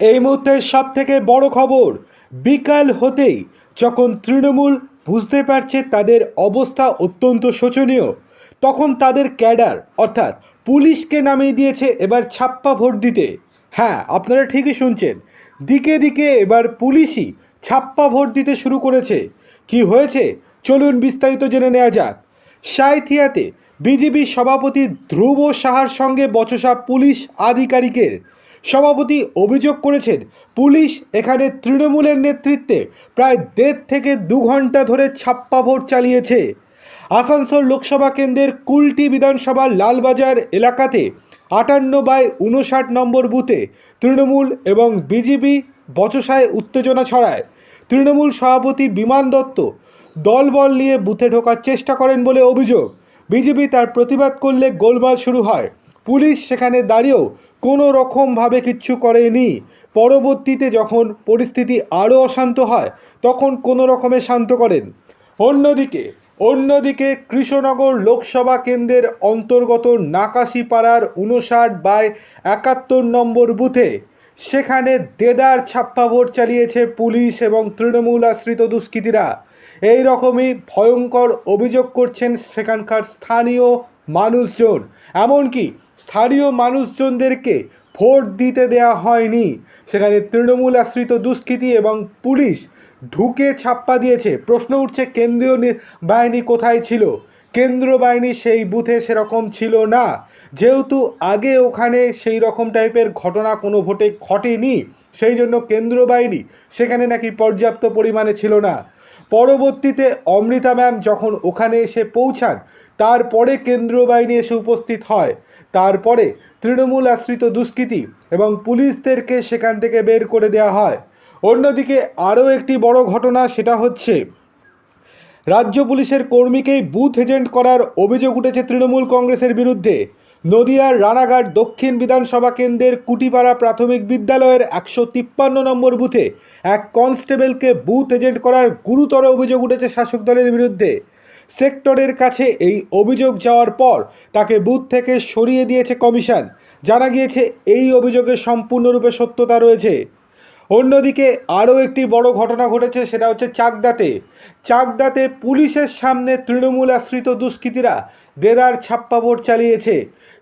এই মুহূর্তে সব থেকে বড় খবর, বিকাল হতেই যখন তৃণমূল বুঝতে পারছে তাদের অবস্থা অত্যন্ত শোচনীয়, তখন তাদের ক্যাডার, অর্থাৎ পুলিশকে নামিয়ে দিয়েছে এবার ছাপ্পা ভোট দিতে। হ্যাঁ আপনারা ঠিকই শুনছেন। দিকে দিকে এবার পুলিশই ছাপ্পা ভোট দিতে শুরু করেছে। কি হয়েছে? চলুন বিস্তারিত জেনে নেওয়া যাক। সাঁইথিয়াতে বিজেপি সভাপতি ধ্রুব সাহার সঙ্গে বচসা পুলিশ আধিকারিকের সভাপতি অভিযোগ করেছেন, পুলিশ এখানে তৃণমূলের নেতৃত্বে প্রায় দেড় থেকে দু ঘণ্টা ধরে ছাপ্পা ভোট চালিয়েছে। আসানসোল লোকসভা কেন্দ্রের কুলটি বিধানসভার লালবাজার এলাকাতে আটান্ন বাই উনষাট নম্বর বুথে তৃণমূল এবং বিজেপি বচসায় উত্তেজনা ছড়ায়। তৃণমূল সভাপতি বিমান দত্ত দলবল নিয়ে বুথে ঢোকার চেষ্টা করেন বলে অভিযোগ। বিজেপি তার প্রতিবাদ করলে গোলমাল শুরু হয়। পুলিশ সেখানে দাঁড়িয়েও কোনো রকমভাবে কিচ্ছু করেনি। পরবর্তীতে যখন পরিস্থিতি আরও অশান্ত হয়, তখন কোনো রকমে শান্ত করেন। অন্যদিকে অন্যদিকে কৃষ্ণনগর লোকসভা কেন্দ্রের অন্তর্গত নাকাশিপাড়ার উনষাট বাই একাত্তর নম্বর বুথে সেখানে দেদার ছাপ্পা ভোট চালিয়েছে পুলিশ এবং তৃণমূল আশ্রিত দুষ্কৃতীরা। এই রকমই ভয়ঙ্কর অভিযোগ করছেন সেখানকার স্থানীয় মানুষজন। এমনকি স্থানীয় মানুষজনদেরকে ভোট দিতে দেয়া হয়নি। সেখানে তৃণমূল আশ্রিত দুষ্কৃতী এবং পুলিশ ঢুকে ছাপ্পা দিয়েছে। প্রশ্ন উঠছে, কেন্দ্রীয় বাহিনী কোথায় ছিল? কেন্দ্র বাহিনী সেই বুথে সেরকম ছিল না। যেহেতু আগে ওখানে সেই রকম টাইপের ঘটনা কোনো ভোটে ঘটেনি, সেই জন্য কেন্দ্র বাহিনী সেখানে নাকি পর্যাপ্ত পরিমাণে ছিল না। পরবর্তীতে অমৃতা ম্যাম যখন ওখানে এসে পৌঁছান, তারপরে কেন্দ্রীয় বাহিনী এসে উপস্থিত হয়। তারপরে তৃণমূল আশ্রিত দুষ্কৃতী এবং পুলিশদেরকে সেখান থেকে বের করে দেওয়া হয়। অন্যদিকে আরও একটি বড় ঘটনা সেটা হচ্ছে রাজ্য পুলিশের কর্মীকেই বুথ এজেন্ট করার অভিযোগ উঠেছে তৃণমূল কংগ্রেসের বিরুদ্ধে। নদিয়ার রানাঘাট দক্ষিণ বিধানসভা কেন্দ্রের কুটিপাড়া প্রাথমিক বিদ্যালয়ের একশো তিপ্পান্ন নম্বর বুথে এক কনস্টেবলকে বুথ এজেন্ট করার গুরুতর অভিযোগ উঠেছে শাসক দলের বিরুদ্ধে। সেক্টরের কাছে এই অভিযোগ যাওয়ার পর তাকে বুথ থেকে সরিয়ে দিয়েছে কমিশন। জানা গিয়েছে, এই অভিযোগের সম্পূর্ণরূপে সত্যতা রয়েছে। অন্যদিকে আরও একটি বড় ঘটনা ঘটেছে, সেটা হচ্ছে চাকদাতে। চাকদাতে পুলিশের সামনে তৃণমূল আশ্রিত দুষ্কৃতীরা দেদার ছাপ্পা ভোট চালিয়েছে।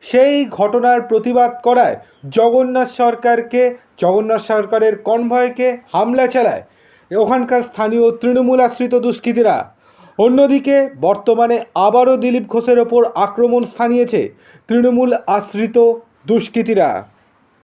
সেই ঘটনার প্রতিবাদ করায় জগন্নাথ সরকারকে, জগন্নাথ সরকারের কনভয়কে হামলা চালায় ওখানকার স্থানীয় তৃণমূল আশ্রিত দুষ্কৃতীরা। অন্যদিকে বর্তমানে আবারও দিলীপ ঘোষের ওপর আক্রমণ স্থানিয়েছে তৃণমূল আশ্রিত দুষ্কৃতীরা।